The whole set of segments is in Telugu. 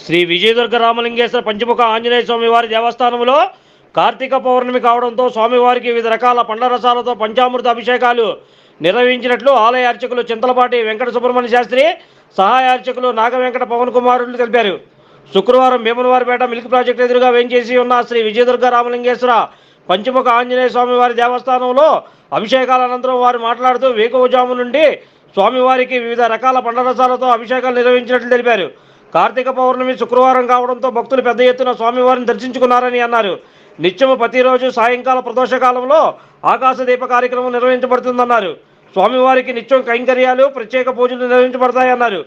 శ్రీ విజయదుర్గ రామలింగేశ్వర పంచముఖ ఆంజనేయ స్వామి వారి దేవస్థానంలో కార్తీక పౌర్ణమి కావడంతో స్వామివారికి వివిధ రకాల పండ్ల రసాలతో పంచామృత అభిషేకాలు నిర్వహించినట్లు ఆలయ అర్చకులు చింతలపాటి వెంకట సుబ్రహ్మణ్య శాస్త్రి సహాయ అర్చకులు నాగ వెంకట పవన్ కుమారులు తెలిపారు. శుక్రవారం భీమనవారిపేట మిల్క్ ప్రాజెక్టు ఎదురుగా వేంచేసి ఉన్న శ్రీ విజయదుర్గ రామలింగేశ్వర పంచముఖ ఆంజనేయ స్వామివారి దేవస్థానంలో అభిషేకాల అనంతరం వారు మాట్లాడుతూ వేకువజాము నుండి స్వామివారికి వివిధ రకాల పండరసాలతో అభిషేకాలు నిర్వహించినట్లు తెలిపారు. కార్తీక పౌర్ణమి శుక్రవారం కావడంతో భక్తులు పెద్ద ఎత్తున స్వామివారిని దర్శించుకున్నారని అన్నారు. నిత్యము ప్రతిరోజు సాయంకాల ప్రదోషకాలంలో ఆకాశ దీప కార్యక్రమం నిర్వహించబడుతుందన్నారు. స్వామివారికి నిత్యం కైంకర్యాలు ప్రత్యేక పూజలు నిర్వహించబడతాయన్నారు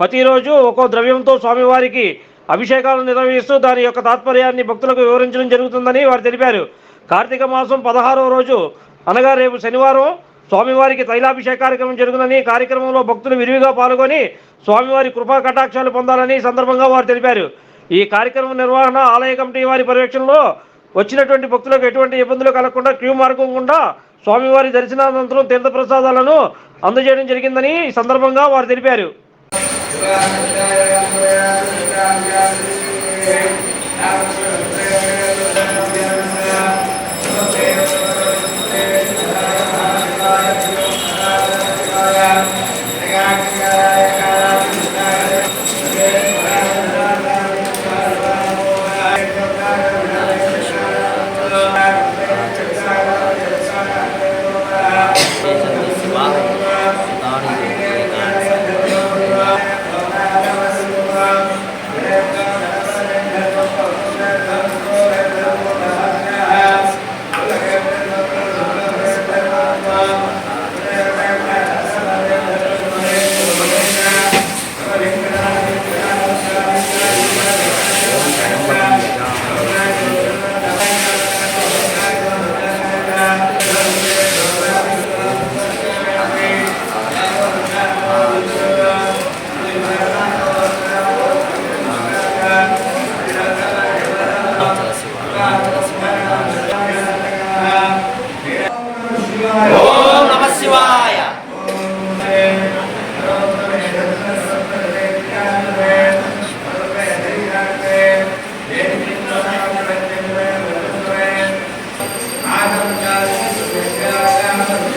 ప్రతిరోజు ఒక్కో ద్రవ్యంతో స్వామివారికి అభిషేకాలు నిర్వహిస్తూ దాని యొక్క తాత్పర్యాన్ని భక్తులకు వివరించడం జరుగుతుందని వారు తెలిపారు. కార్తీక మాసం పదహారవ రోజు అనగా రేపు శనివారం స్వామివారికి తైలాభిషేక కార్యక్రమం జరుగుతుందని కార్యక్రమంలో భక్తులు విరివిగా పాల్గొని స్వామివారి కృపా కటాక్షాలు పొందాలని సందర్భంగా వారు తెలిపారు. ఈ కార్యక్రమం నిర్వహణ ఆలయ కమిటీ వారి పర్యవేక్షణలో వచ్చినటువంటి భక్తులకు ఎటువంటి ఇబ్బందులు కలగకుండా క్యూ మార్గం గుండా స్వామివారి దర్శనానంతరం తీర్థప్రసాదాలను అందజేయడం జరిగిందని ఈ సందర్భంగా వారు తెలిపారు. casa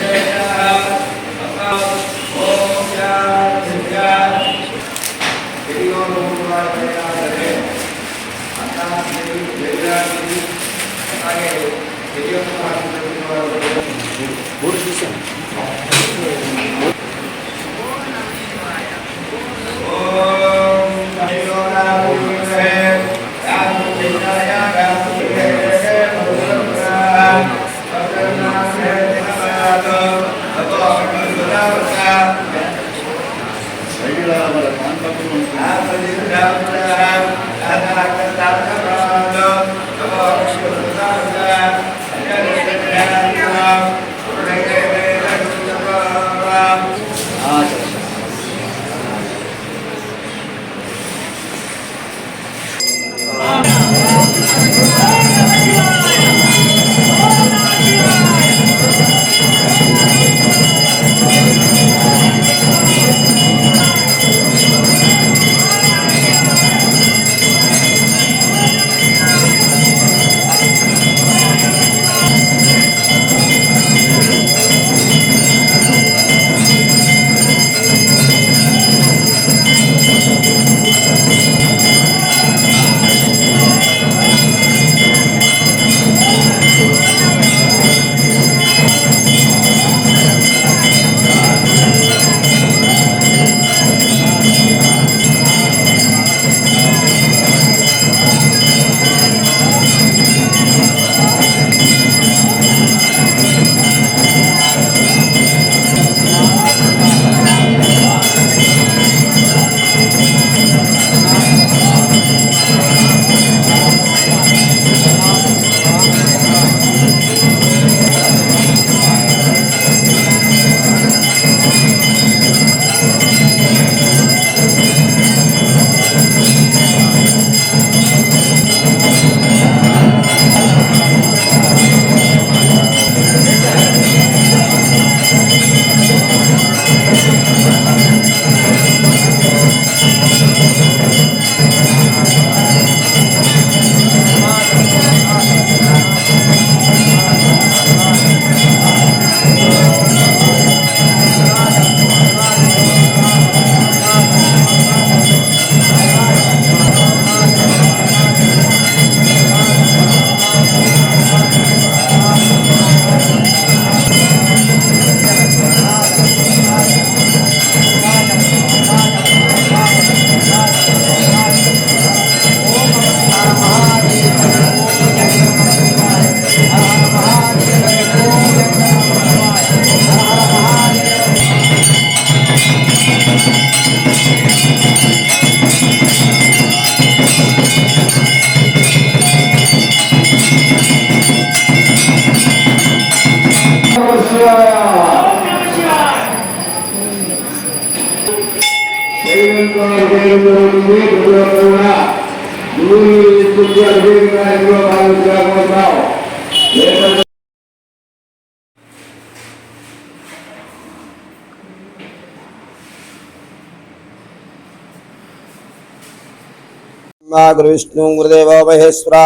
విష్ణు గురుదేవ మహేశ్వర.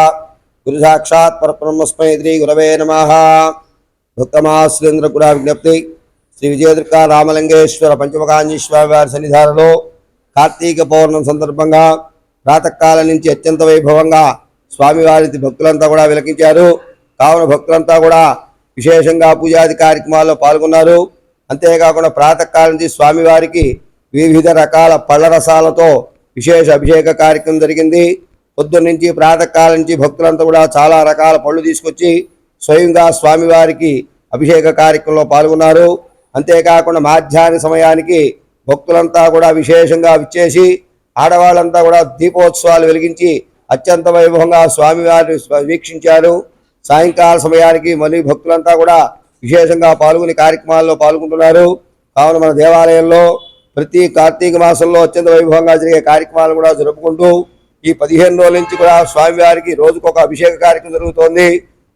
గురు సాక్షాత్ పరబ్రహ్మస్మై శ్రీ గురవే నమ. భక్తమాశ్రేంద్ర కూడా విజ్ఞప్తి శ్రీ విజయదుర్గ రామలింగేశ్వర పంచమకాంజీశ్వర వారి సన్నిధానంలో కార్తీక పౌర్ణమి సందర్భంగా ప్రాతకాలం నుంచి అత్యంత వైభవంగా స్వామివారి భక్తులంతా కూడా విలకించారు. కావున భక్తులంతా కూడా విశేషంగా పూజాది కార్యక్రమాల్లో పాల్గొన్నారు. అంతేకాకుండా ప్రాతకాలం నుంచి స్వామివారికి వివిధ రకాల పళ్ళ రసాలతో విశేష అభిషేక కార్యక్రమం జరిగింది. పొద్దున్న నుంచి ప్రాతకాలం నుంచి భక్తులంతా కూడా చాలా రకాల పళ్ళు తీసుకొచ్చి స్వయంగా స్వామివారికి అభిషేక కార్యక్రమంలో పాల్గొన్నారు. అంతేకాకుండా మాధ్యాహ్న సమయానికి భక్తులంతా కూడా విశేషంగా విచ్చేసి ఆడవాళ్ళంతా కూడా దీపోత్సవాలు వెలిగించి అత్యంత వైభవంగా స్వామివారిని వీక్షించారు. సాయంకాల సమయానికి మళ్ళీ భక్తులంతా కూడా విశేషంగా పాల్గొని కార్యక్రమాల్లో పాల్గొంటున్నారు. కావున మన దేవాలయంలో ప్రతి కార్తీక మాసంలో అత్యంత వైభవంగా జరిగే కార్యక్రమాలు కూడా జరుపుకుంటూ ఈ పదిహేను రోజుల నుంచి కూడా స్వామివారికి రోజుకొక అభిషేక కార్యక్రమం జరుగుతోంది.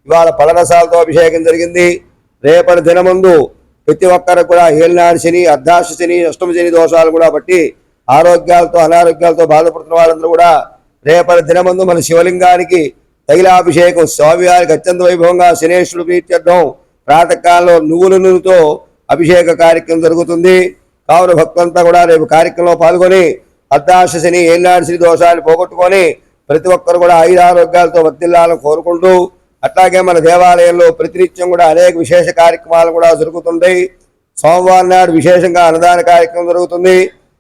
ఇవాళ పలరసాలతో అభిషేకం జరిగింది. రేపటి దినముందు ప్రతి ఒక్కరు కూడా ఏలినాడు శని అర్ధాశ శని అష్టమ శని దోషాలు కూడా బట్టి ఆరోగ్యాలతో అనారోగ్యాలతో బాధపడుతున్న వాళ్ళందరూ కూడా రేపటి దినమందు మన శివలింగానికి తైలాభిషేకం. స్వామివారికి అత్యంత వైభవంగా శనేశ్వరుడు ప్రీత్యర్థం ప్రాతకాలంలో నువ్వుల నూనెతో అభిషేక కార్యక్రమం జరుగుతుంది. కావున భక్తులంతా కూడా రేపు కార్యక్రమంలో పాల్గొని అర్ధాశ శని ఏనాడు శని దోషాన్ని పోగొట్టుకొని ప్రతి ఒక్కరు కూడా ఐదు ఆరోగ్యాలతో వర్తిల్లాలని కోరుకుంటూ అట్లాగే మన దేవాలయంలో ప్రతినిత్యం కూడా అనేక విశేష కార్యక్రమాలు కూడా జరుగుతుంటాయి. సోమవారం నాడు విశేషంగా అన్నదాన కార్యక్రమం జరుగుతుంది.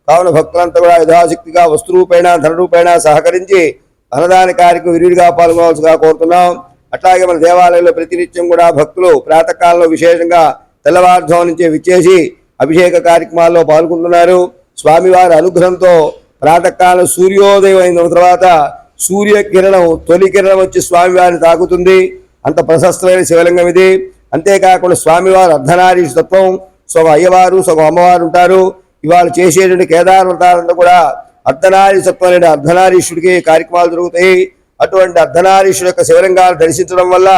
కావున భక్తులంతా కూడా యథాశక్తిగా వస్తు రూపేణ ధన సహకరించి అన్నదాన కార్యక్రమం విరివిగా పాల్గొనవలసిగా కోరుతున్నాం. అట్లాగే మన దేవాలయంలో ప్రతినిత్యం కూడా భక్తులు ప్రాతకాలంలో విశేషంగా తెల్లవారుజాము నుంచి విచ్చేసి అభిషేక కార్యక్రమాల్లో పాల్గొంటున్నారు. స్వామివారి అనుగ్రహంతో ప్రాతకాలం సూర్యోదయం అయిన తర్వాత సూర్య కిరణం తొలి కిరణం వచ్చి స్వామివారిని తాకుతుంది. అంత ప్రశస్తమైన శివలింగం ఇది. అంతేకాకుండా స్వామివారు అర్ధనారీ తత్వం. సగం అయ్యవారు సగం అమ్మవారు ఉంటారు. ఇవాళ చేసేటువంటి కేదార వ్రతాలంతా కూడా అర్ధనారీసత్వం అనే అర్ధనారీషుడికి కార్యక్రమాలు జరుగుతాయి. అటువంటి అర్ధనారీషుడు యొక్క శివలింగాలు దర్శించడం వల్ల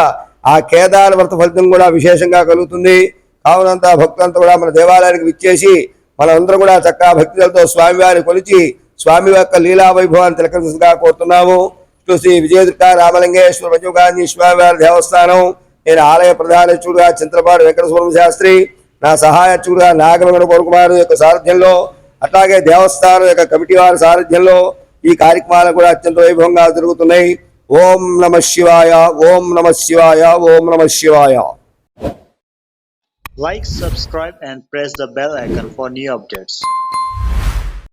ఆ కేదార వ్రత ఫలితం కూడా విశేషంగా కలుగుతుంది. కావునంత భక్తులంతా కూడా మన దేవాలయానికి విచ్చేసి మనందరం కూడా చక్కగా భక్తులతో స్వామివారిని కొలిచి స్వామి యొక్క లీలా వైభవాన్ని తిలకరించగా కోరుతున్నాము. ఇటు శ్రీ విజయదుర్గ రామలింగేశ్వర పంచమకాంజీ స్వామివారి దేవస్థానం నేను ఆలయ ప్రధాన ప్రధానచుడుగా చింతలపాడు వెంకటస్వరం శాస్త్రి నా సహాయచుడుగా నాగమంగళ కోరుకుమారు యొక్క సారథ్యంలో అట్లాగే దేవస్థానం యొక్క కమిటీ వారి సారథ్యంలో ఈ కార్యక్రమాలు కూడా అత్యంత వైభవంగా జరుగుతున్నాయి. ఓం నమ శివాయ ఓం నమ శివాయ ఓం నమ శివాయ. Like subscribe and press the bell icon for new updates